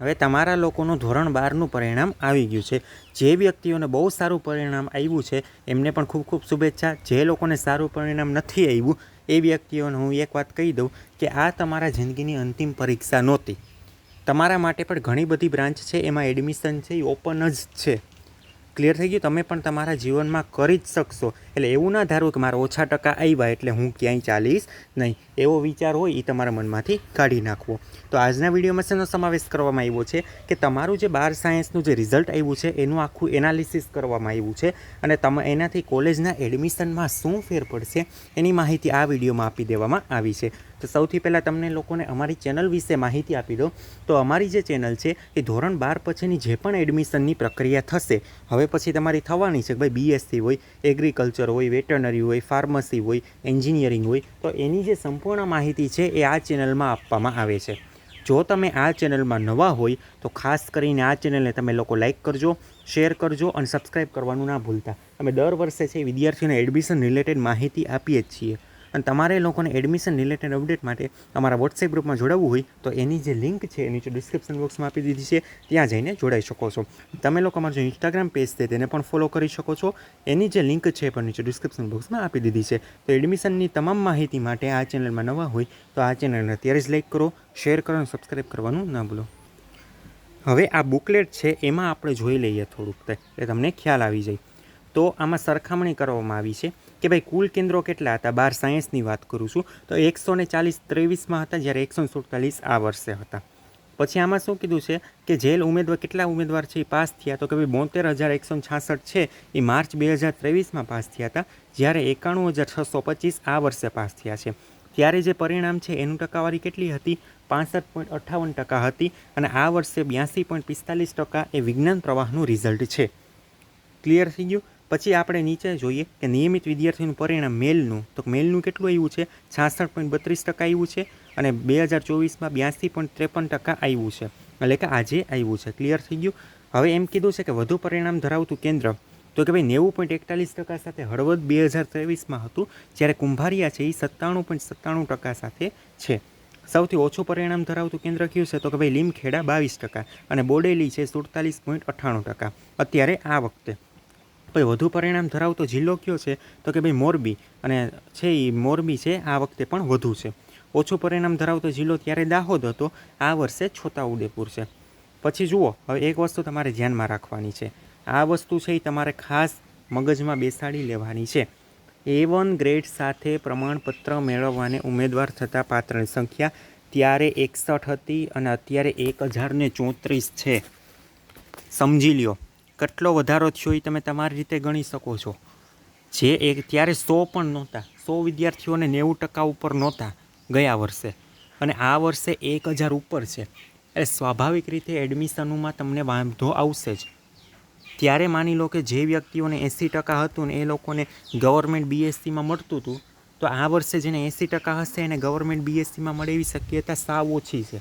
હવે તમારા લોકોનું ધોરણ બારનું પરિણામ આવી ગયું છે. જે વ્યક્તિઓને બહુ સારું પરિણામ આવ્યું છે, એમને પણ ખૂબ ખૂબ શુભેચ્છા. જે લોકોને સારું પરિણામ નથી આવ્યું એ વ્યક્તિઓને હું એક વાત કહી દઉં કે આ તમારા જિંદગીની અંતિમ પરીક્ષા નહોતી. તમારા માટે પણ ઘણી બધી બ્રાન્ચ છે, એમાં એડમિશન છે, એ ઓપન જ છે. ક્લિયર થઈ ગયું? તમે પણ તમારા જીવનમાં કરી જ શકશો. એટલે એવું ના ધારો કે મારા ઓછા ટકા આવ્યા એટલે હું ક્યાંય ચાલીશ નહીં. એવો વિચાર હોય એ તમારા મનમાંથી કાઢી નાખવો. તો આજના વિડીયોમાં શેનો સમાવેશ કરવામાં આવ્યો છે કે તમારું જે બાર સાયન્સનું જે રિઝલ્ટ આવ્યું છે, એનું આખું એનાલિસિસ કરવામાં આવ્યું છે અને તમે એનાથી કોલેજના એડમિશનમાં શું ફેર પડશે એની માહિતી આ વિડીયોમાં આપી દેવામાં આવી છે. તો સૌથી પહેલાં તમને લોકોને અમારી ચેનલ વિશે માહિતી આપી દો તો અમારી જે ચેનલ છે, એ ધોરણ બાર પછીની જે પણ એડમિશનની પ્રક્રિયા થશે, હવે પછી તમારી થવાની છે ભાઈ બીએસસી હોય એગ્રીકલ્ચર હોય વેટરનરી હોય ફાર્મસી હોય એન્જિનિયરિંગ હોય, તો એની જે સંપૂર્ણ માહિતી છે એ આ ચેનલમાં આપવામાં આવે છે. જો તમે આ ચેનલમાં નવા હોય, તો ખાસ કરીને આ ચેનલને તમે લોકો લાઇક કરજો શેર કરજો અને સબસ્ક્રાઈબ કરવાનું ના ભૂલતા. અમે દર વર્ષે છે વિદ્યાર્થીઓને એડમિશન રિલેટેડ માહિતી આપીએ જ છીએ. અને તમારે લોકોને એડમિશન રિલેટેડ અપડેટ માટે અમારા વોટ્સએપ ગ્રુપમાં જોડાવવું હોય તો એની જે લિંક છે એ નીચે ડિસ્ક્રિપ્શન બોક્સમાં આપી દીધી છે. ત્યાં જઈને જોડાઈ શકો છો. તમે લોકો અમારું જે ઇન્સ્ટાગ્રામ પેજ છે તેને પણ ફોલો કરી શકો છો. એની જે લિંક છે એ પણ નીચે ડિસ્ક્રિપ્શન બોક્સમાં આપી દીધી છે. તો એડમિશનની તમામ માહિતી માટે આ ચેનલમાં નવા હોય તો આ ચેનલને અત્યારે જ લાઈક કરો શેર કરો અને સબસ્ક્રાઈબ કરવાનું ના ભૂલો. હવે આ બુકલેટ છે એમાં આપણે જોઈ લઈએ થોડુંક એટલે તમને ખ્યાલ આવી જાય. તો આમાં સરખામણી કરવામાં આવી છે. કે ભાઈ કુલ કેન્દ્રો કેટલા હતા? બાર સાયન્સની વાત કરું છું. તો એકસો ને ચાલીસ ત્રેવીસમાં હતા, જ્યારે એકસો સુડતાલીસ આ વર્ષે હતા. પછી આમાં શું કીધું છે કે જેલ ઉમેદવાર, કેટલા ઉમેદવાર છે એ પાસ થયા? તો કે ભાઈ બોતેર હજાર એકસો છાસઠ છે એ માર્ચ બે હજાર ત્રેવીસમાં પાસ થયા હતા. જ્યારે એકાણું હજાર છસો પચીસ આ વર્ષે પાસ થયા છે. ત્યારે જે પરિણામ છે એનું ટકાવારી કેટલી હતી? પાસઠ પોઈન્ટ અઠ્ઠાવન ટકા હતી અને આ વર્ષે બ્યાસી પોઈન્ટ પિસ્તાલીસ ટકા એ વિજ્ઞાન પ્રવાહનું રિઝલ્ટ છે. ક્લિયર થઈ ગયું? પછી આપણે નીચે જોઈએ કે નિયમિત વિદ્યાર્થીનું પરિણામ મેલનું, તો મેલનું કેટલું આવ્યું છે? છાસઠ પોઈન્ટ બત્રીસ ટકા આવ્યું છે અને બે હજાર ચોવીસમાં બ્યાસી પોઈન્ટ ત્રેપન ટકા આવ્યું છે. એટલે કે આજે આવ્યું છે ક્લિયર થઈ ગયું? હવે એમ કીધું છે કે વધુ પરિણામ ધરાવતું કેન્દ્ર, તો કે ભાઈ નેવું પોઈન્ટ એકતાલીસ ટકા સાથે હળવદ બે હજાર ત્રેવીસમાં હતું, જ્યારે કુંભારિયા છે એ સત્તાણું પોઈન્ટ સત્તાણું ટકા સાથે છે. સૌથી ઓછું પરિણામ ધરાવતું કેન્દ્ર કયું છે? તો કે ભાઈ લીમખેડા બાવીસ ટકા અને બોડેલી છે સુડતાલીસ પોઈન્ટ અઠ્ઠાણું ટકા. અત્યારે આ વખતે પછી વધુ પરિણામ ધરાવતો જિલ્લો કયો છે? તો કે ભાઈ, મોરબી. અને છે એ મોરબી છે, આ વખતે પણ વધુ છે. ઓછું પરિણામ ધરાવતો જિલ્લો ત્યારે દાહોદ હતો. આ વર્ષે છોટાઉદેપુર છે. પછી જુઓ, હવે એક વસ્તુ તમારે ધ્યાનમાં રાખવાની છે. આ વસ્તુ છે એ તમારે ખાસ મગજમાં બેસાડી લેવાની છે. એ વન ગ્રેડ સાથે પ્રમાણપત્ર મેળવવાને ઉમેદવાર થતા પાત્રની સંખ્યા ત્યારે એકસઠ હતી અને અત્યારે એક હજારને ચોત્રીસ છે. સમજી લ્યો. કેટલો વધારો થયો એ તમે તમારી રીતે ગણી શકો છો. જે એક ત્યારે સો પણ નહોતા. સો વિદ્યાર્થીઓને નેવું ટકા ઉપર નહોતા ગયા વર્ષે. અને આ વર્ષે એક હજાર ઉપર છે. એટલે સ્વાભાવિક રીતે એડમિશનોમાં તમને વાંધો આવશે જ. ત્યારે માની લો કે જે વ્યક્તિઓને એંસી ટકા હતું ને એ લોકોને ગવર્મેન્ટ બીએસસીમાં મળતું હતું, તો આ વર્ષે જેને એંસી ટકા હશે એને ગવર્મેન્ટ બીએસસીમાં મળે શક્યતા સાવ ઓછી છે.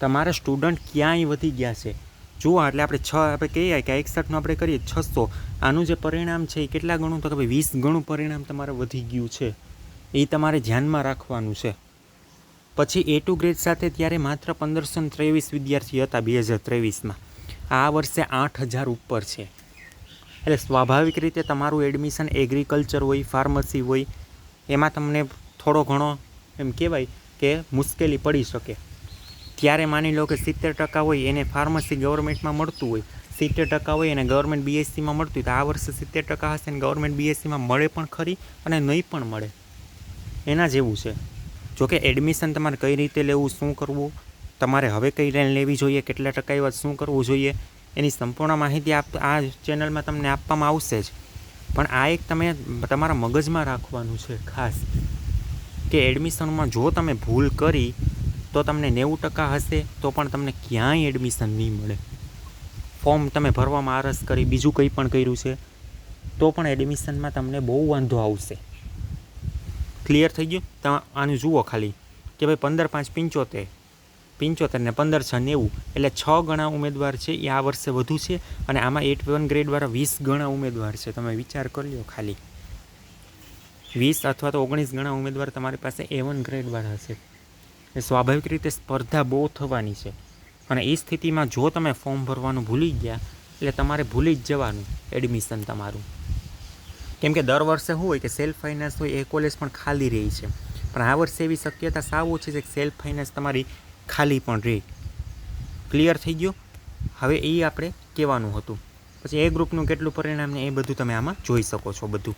તમારા સ્ટુડન્ટ ક્યાંય વધી ગયા છે? જુઓ એટલે આપણે છ, આપણે કહીએ કે એકસઠનું આપણે કરીએ છસો. આનું જે પરિણામ છે એ કેટલા ગણું? તો કે ભાઈ વીસ ગણું પરિણામ તમારે વધી ગયું છે. એ તમારે ધ્યાનમાં રાખવાનું છે. પછી એ ટુ ગ્રેડ સાથે ત્યારે માત્ર પંદરસો ત્રેવીસ વિદ્યાર્થી હતા બે હજાર ત્રેવીસમાં. આ વર્ષે આઠ હજાર ઉપર છે. એટલે સ્વાભાવિક રીતે તમારું એડમિશન એગ્રીકલ્ચર હોય ફાર્મસી હોય, એમાં તમને થોડો ઘણો એમ કહેવાય કે મુશ્કેલી પડી શકે. ત્યારે માની લો કે સિત્તેર ટકા હોય એને ફાર્મસી ગવર્મેન્ટમાં મળતું હોય, સિત્તેર ટકા હોય અને ગવર્મેન્ટ બીએસસીમાં મળતું હોય, તો આ વર્ષે સિત્તેર ટકા હશે અને ગવર્મેન્ટ બીએસસીમાં મળે પણ ખરી અને નહીં પણ મળે. એના જેવું છે. જોકે એડમિશન તમારે કઈ રીતે લેવું, શું કરવું, તમારે હવે કઈ લાઈન લેવી જોઈએ, કેટલા ટકા એવા, શું કરવું જોઈએ, એની સંપૂર્ણ માહિતી આપ, આ ચેનલમાં તમને આપવામાં આવશે જ. પણ આ એક તમે તમારા મગજમાં રાખવાનું છે ખાસ. કે એડમિશનમાં જો તમે ભૂલ કરી તો તમને નેવું ટકા હશે, તો પણ તમને ક્યાંય એડમિશન નહીં મળે. ફોર્મ તમે ભરવામાં આરસ કરી, બીજું કંઈ પણ કર્યું છે, તો પણ એડમિશનમાં તમને બહુ વાંધો આવશે. ક્લિયર થઈ ગયું? તમે આનું જુઓ ખાલી, કે ભાઈ પંદર પાંચ પંચોતેર પંચોતેર ને પંદર છ નેવું, એટલે છ ગણા ઉમેદવાર છે, એ આ વર્ષે વધુ છે, અને આમાં એટ વન ગ્રેડવાળા વીસ ગણા ઉમેદવાર છે. તમે વિચાર કરી લો ખાલી. વીસ અથવા તો ઓગણીસ ગણા ઉમેદવાર તમારી પાસે એ વન ગ્રેડવાળા હશે. સ્વાભાવિક રીતે સ્પર્ધા બહુ થવાની છે. અને એ સ્થિતિમાં જો તમે ફોર્મ ભરવાનું ભૂલી ગયા, એટલે તમારે ભૂલી જ જવાનું એડમિશન તમારું. કેમ કે દર વર્ષે શું હોય કે સેલ્ફ ફાઇનાન્સ હોય એ કોલેજ પણ ખાલી રહી છે. પણ આ વર્ષે એવી શક્યતા સાવ ઓછી છે કે સેલ્ફ ફાઇનાન્સ તમારી ખાલી પણ રહે. ક્લિયર થઈ ગયું? હવે એ આપણે કહેવાનું હતું. પછી એ ગ્રુપનું કેટલું પરિણામ ને એ બધું તમે આમાં જોઈ શકો છો બધું.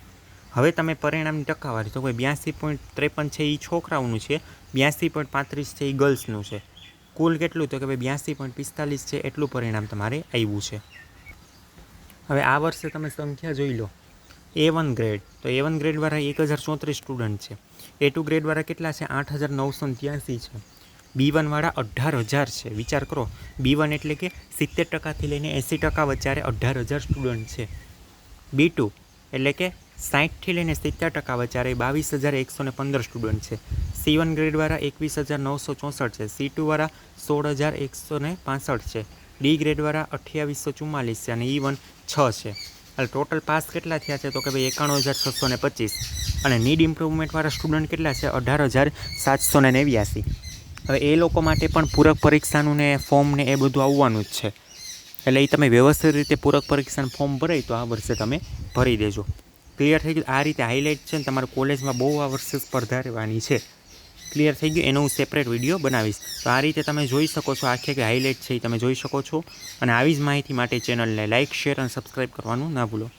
હવે તમે પરિણામની ટકાવારી તો કોઈ બ્યાસી પોઈન્ટ ત્રેપન છે એ છોકરાઓનું છે, બ્યાસી પોઈન્ટ પાંત્રીસ છે એ ગર્લ્સનું છે. કુલ કેટલું તો કે ભાઈ બ્યાસી પોઈન્ટ પિસ્તાલીસ છે એટલું પરિણામ તમારે આવ્યું છે. હવે આ વર્ષે તમે સંખ્યા જોઈ લો. એ વન ગ્રેડ તો એ વન ગ્રેડવાળા એક હજાર ચોત્રીસ સ્ટુડન્ટ છે. એ ટુ ગ્રેડવાળા કેટલા છે? આઠ હજાર નવસો ત્યાસી છે. બી વનવાળા અઢાર હજાર છે. વિચાર કરો. બી વન એટલે કે સિત્તેર ટકાથી લઈને એંસી ટકા વચ્ચે અઢાર હજાર સ્ટુડન્ટ છે. બી ટુ એટલે કે સાઠથી લઈને સિત્તેર ટકા વચ્ચે બાવીસ હજાર એકસો ને પંદર સ્ટુડન્ટ છે. સી વન ગ્રેડવાળા એકવીસ હજાર નવસો ચોસઠ છે. સી ટુવાળા સોળ હજાર એકસો ને પાસઠ છે. ડી ગ્રેડવાળા અઠ્યાવીસો ચુમ્માલીસ છે અને ઈ વન છ છે. એટલે ટોટલ પાસ કેટલા થયા છે તો કે ભાઈ એકાણું હજાર છસો ને પચીસ. અને નીડ ઇમ્પ્રુવમેન્ટવાળા સ્ટુડન્ટ કેટલા છે? અઢાર હજાર સાતસો ને નેવ્યાસી. હવે એ લોકો માટે પણ પૂરક પરીક્ષાનું ને ફોર્મ ને એ બધું આવવાનું જ છે. એટલે એ તમે વ્યવસ્થિત રીતે પૂરક પરીક્ષાનું ફોર્મ ભરાય તો આ વર્ષે તમે ભરી દેજો. ક્લિયર થઈ ગયું. આ રીતે હાઇલાઇટ છે ને તમારે કોલેજમાં બહુ આ વર્ષે સ્પર્ધા રહેવાની છે. ક્લિયર થઈ ગયું. એનો હું સેપરેટ વીડિયો બનાવીશ. તો આ રીતે તમે જોઈ શકો છો આખી આખી હાઇલાઇટ છે એ તમે જોઈ શકો છો. અને આવી જ માહિતી માટે ચેનલને લાઇક શેર અને સબસ્ક્રાઈબ કરવાનું ના ભૂલો.